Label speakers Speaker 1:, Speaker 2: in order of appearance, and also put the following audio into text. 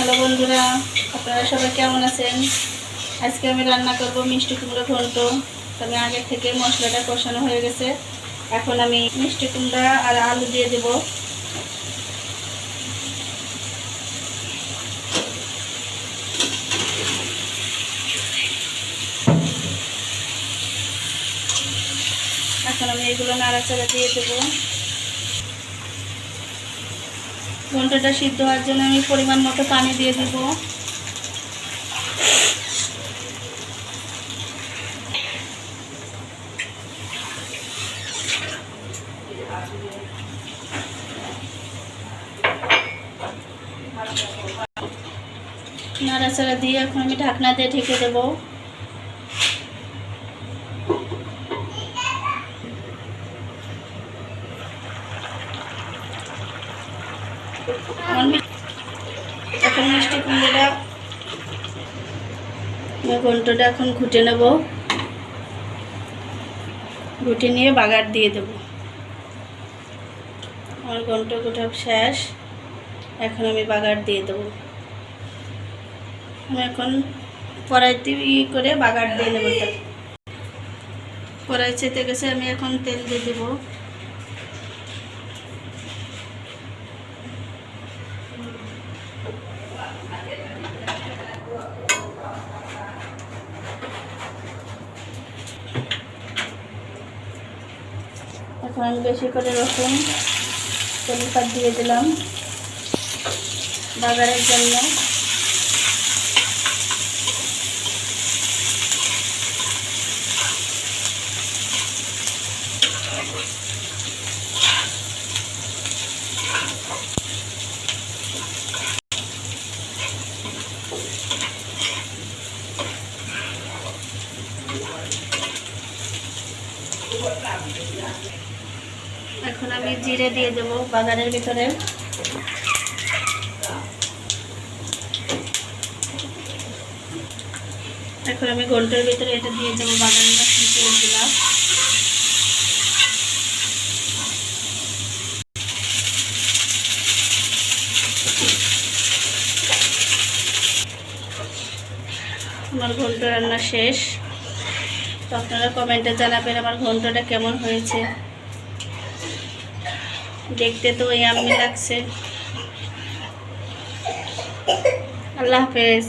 Speaker 1: Hello বন্ধুরা, আপনারা সবাই কেমন আছেন? আজকে আমি রান্না করব মিষ্টি কুমড়ো ঘন্ট। তবে আগে থেকে মশলাটা কষানো হয়ে গেছে। এখন আমি মিষ্টি কুমড়া আর আলু দিয়ে দেব। এখন আমি এগুলো নাড়াচাড়া দিয়ে দেবো। ঘন্টাটা সিদ্ধ হওয়ার জন্য আমি পরিমাণ মতো পানি দিয়ে দিব। নাড়াচাড়া দিয়ে এখন আমি ঢাকনা দিয়ে ঢেকে দেবো। এখন মিষ্টি কুমড়োটা ঘন্টটা এখন ঘুটে নেব। ঘুটে নিয়ে বাগার দিয়ে দেব। আমার ঘন্ট ঘুটা শেষ। এখন আমি বাগার দিয়ে দেবো। আমি এখন কড়াইতে ই করে বাগার দিয়ে নেব কড়াই চেতে গেছে, আমি এখন তেল দিয়ে দেবো। এখন আমি বেশি করে রসুন তেলপাত দিয়ে দিলাম বাগারের জন্য। এখন আমি জিরে দিয়ে দেবো বাগানের ভিতরে। এখন আমি ঘণ্টার ভিতরে এটা দিয়ে দেবো বাগানের দিলাম আমার ঘণ্টা রান্না শেষ। তো আপনারা কমেন্টে জানাবেন আমার ঘন্টাটা কেমন হয়েছে। দেখতে তো ইয়াম্মি লাগছে আল্লাহ হাফেজ